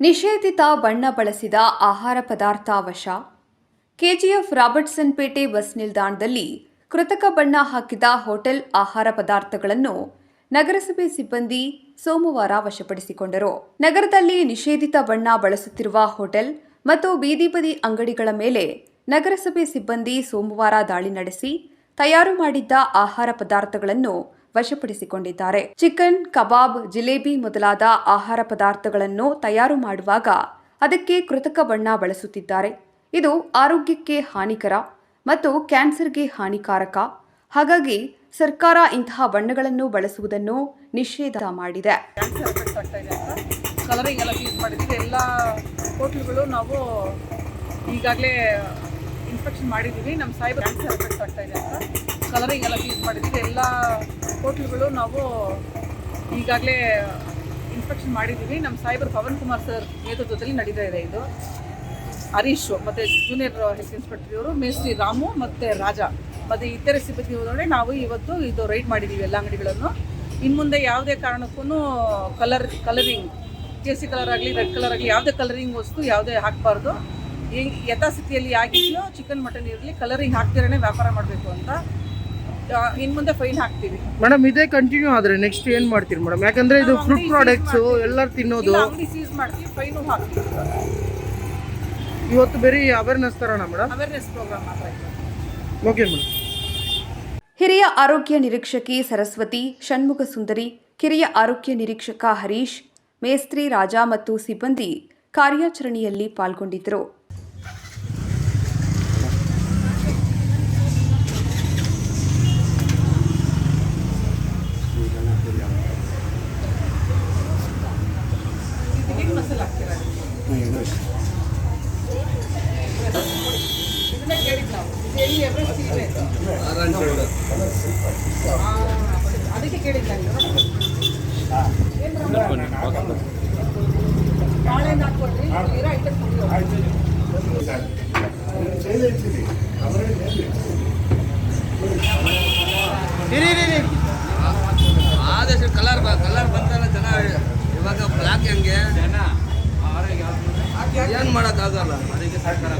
ನಿಷೇಧಿತ ಬಣ್ಣ ಬಳಸಿದ ಆಹಾರ ಪದಾರ್ಥ ವಶ. ಕೆಜಿಎಫ್ ರಾಬರ್ಟ್ಸನ್ ಪೇಟೆ ಬಸ್ ನಿಲ್ದಾಣದಲ್ಲಿ ಕೃತಕ ಬಣ್ಣ ಹಾಕಿದ ಹೋಟೆಲ್ ಆಹಾರ ಪದಾರ್ಥಗಳನ್ನು ನಗರಸಭೆ ಸಿಬ್ಬಂದಿ ಸೋಮವಾರ ವಶಪಡಿಸಿಕೊಂಡರು. ನಗರದಲ್ಲಿ ನಿಷೇಧಿತ ಬಣ್ಣ ಬಳಸುತ್ತಿರುವ ಹೋಟೆಲ್ ಮತ್ತು ಬೀದಿ ಬದಿ ಅಂಗಡಿಗಳ ಮೇಲೆ ನಗರಸಭೆ ಸಿಬ್ಬಂದಿ ಸೋಮವಾರ ದಾಳಿ ನಡೆಸಿ ತಯಾರು ಮಾಡಿದ್ದ ಆಹಾರ ಪದಾರ್ಥಗಳನ್ನು ವಶಪಡಿಸಿಕೊಂಡಿದ್ದಾರೆ. ಚಿಕನ್, ಕಬಾಬ್, ಜಿಲೇಬಿ ಮೊದಲಾದ ಆಹಾರ ಪದಾರ್ಥಗಳನ್ನು ತಯಾರು ಮಾಡುವಾಗ ಅದಕ್ಕೆ ಕೃತಕ ಬಣ್ಣ ಬಳಸುತ್ತಿದ್ದಾರೆ. ಇದು ಆರೋಗ್ಯಕ್ಕೆ ಹಾನಿಕರ ಮತ್ತು ಕ್ಯಾನ್ಸರ್ಗೆ ಹಾನಿಕಾರಕ. ಹಾಗಾಗಿ ಸರ್ಕಾರ ಇಂತಹ ಬಣ್ಣಗಳನ್ನು ಬಳಸುವುದನ್ನು ನಿಷೇಧ ಮಾಡಿದೆ. ಕಲರಿಂಗ್ ಎಲ್ಲ ಯೂಸ್ ಮಾಡಿದ್ದೀವಿ. ಎಲ್ಲ ಹೋಟ್ಲುಗಳು ನಾವು ಈಗಾಗಲೇ ಇನ್ಸ್ಪೆಕ್ಷನ್ ಮಾಡಿದ್ದೀವಿ. ನಮ್ಮ ಸೈಬರ್ ಕ್ಯಾನ್ಸರ್ ಎಫೆಕ್ಟ್ ಆಗ್ತಾ ಹಿಂಗೆಲ್ಲ ಕ್ಲೀನ್ ಮಾಡಿದ್ದೀವಿ. ಎಲ್ಲ ಹೋಟ್ಲುಗಳು ನಾವು ಈಗಾಗಲೇ ಇನ್ಸ್ಪೆಕ್ಷನ್ ಮಾಡಿದ್ದೀವಿ. ನಮ್ಮ ಸಾಹೇಬರು ಪವನ್ ಕುಮಾರ್ ಸರ್ ನೇತೃತ್ವದಲ್ಲಿ ನಡೀತಾ ಇದೆ ಇದು. ಹರೀಶ್ ಮತ್ತು ಜೂನಿಯರ್ ಹೆಲ್ತ್ ಇನ್ಸ್ಪೆಕ್ಟರ್ ಇವರು ಮೇಸ್ತ್ರಿ ರಾಮು ಮತ್ತು ರಾಜ. ಮತ್ತು ಇತರೆ ಸಿಬ್ಬಂದಿಯವರೊಡನೆ ನಾವು ಇವತ್ತು ಇದು ರೈಡ್ ಮಾಡಿದ್ದೀವಿ ಎಲ್ಲ ಅಂಗಡಿಗಳನ್ನು. ಇನ್ನು ಮುಂದೆ ಯಾವುದೇ ಕಾರಣಕ್ಕೂ ಕಲರ್ ಕಲರಿಂಗ್ ಕೇಸಿ ಕಲರ್ ಆಗಲಿ ರೆಡ್ ಕಲರ್ ಆಗಲಿ, ಯಾವುದೇ ಕಲರಿಂಗ್ ವಸ್ತು ಯಾವುದೇ ಹಾಕಬಾರ್ದು. ಯಥಾಸ್ಥಿತಿಯಲ್ಲಿ ಆಗಿದೆಯೋ ಚಿಕನ್ ಮಟನ್ ಇರಲಿ ಕಲರಿಂಗ್ ಹಾಕ್ತಿರೇ ವ್ಯಾಪಾರ ಮಾಡಬೇಕು ಅಂತ ಇನ್ನು ಮುಂದೆ ಫೈನ್ ಹಾಕ್ತೀವಿ. ಮೇಡಮ್ ಇದೇ ಕಂಟಿನ್ಯೂ ಆದ್ರೆ ನೆಕ್ಸ್ಟ್ ಏನ್ ಮಾಡ್ತೀರಿ ಮೇಡಮ್? ಯಾಕಂದ್ರೆ ಇದು ಫ್ರೂಟ್ ಪ್ರಾಡಕ್ಟ್ಸ್ ಎಲ್ಲರೂ ತಿನ್ನೋದು. ಇಲ್ಲ ಅಂಗಡಿ ಸೀಸ್ ಮಾಡ್ತೀವಿ ಫೈನು ಹಾಕ್ತೀವಿ. ಇವತ್ತು ಬರೀ ಅವೇರ್ನೆಸ್ ತರೋಣ ಮೇಡಮ್? ಅವೇರ್ನೆಸ್ ಪ್ರೋಗ್ರಾಮ್ ಮಾತ್ರ ಓಕೆ ಮೇಡಮ್. ಹಿರಿಯ ಆರೋಗ್ಯ ನಿರೀಕ್ಷಕಿ ಸರಸ್ವತಿ ಷಣ್ಮುಖ ಸುಂದರಿ ಕಿರಿಯ ಆರೋಗ್ಯ ನಿರೀಕ್ಷಕ ಹರೀಶ್ ಮೇಸ್ತ್ರಿ ರಾಜಾ ಮತ್ತು ಸಿಬ್ಬಂದಿ ಕಾರ್ಯಾಚರಣೆಯಲ್ಲಿ ಪಾಲ್ಗೊಂಡಿದ್ದರು ಇದಕ್ಕೆ ಮಸಾಲೆ ಹಾಕ್ತೀರಾ ಇದನ್ನೇ ಕೇಳಿದ್ದು ನಾವು ಇದು ಎಲ್ಲಿ ಎವರೆಸ್ಟ್ ಇದೆ ಆ, ಅದಕ್ಕೆ ಕೇಳಿದ್ದು ಇರೋ ಐಟಮ್. ಆದಷ್ಟು ಕಲರ್ ಕಲರ್ ಬಂತಲ್ಲ ಚೆನ್ನಾಗಿ ಇವಾಗ ಬ್ಲ್ಯಾಕ್ ಹೆಂಗೆ? ಏನು ಮಾಡೋಕ್ಕಾಗಲ್ಲ ಅದಕ್ಕೆ ಸರ್ಕಾರ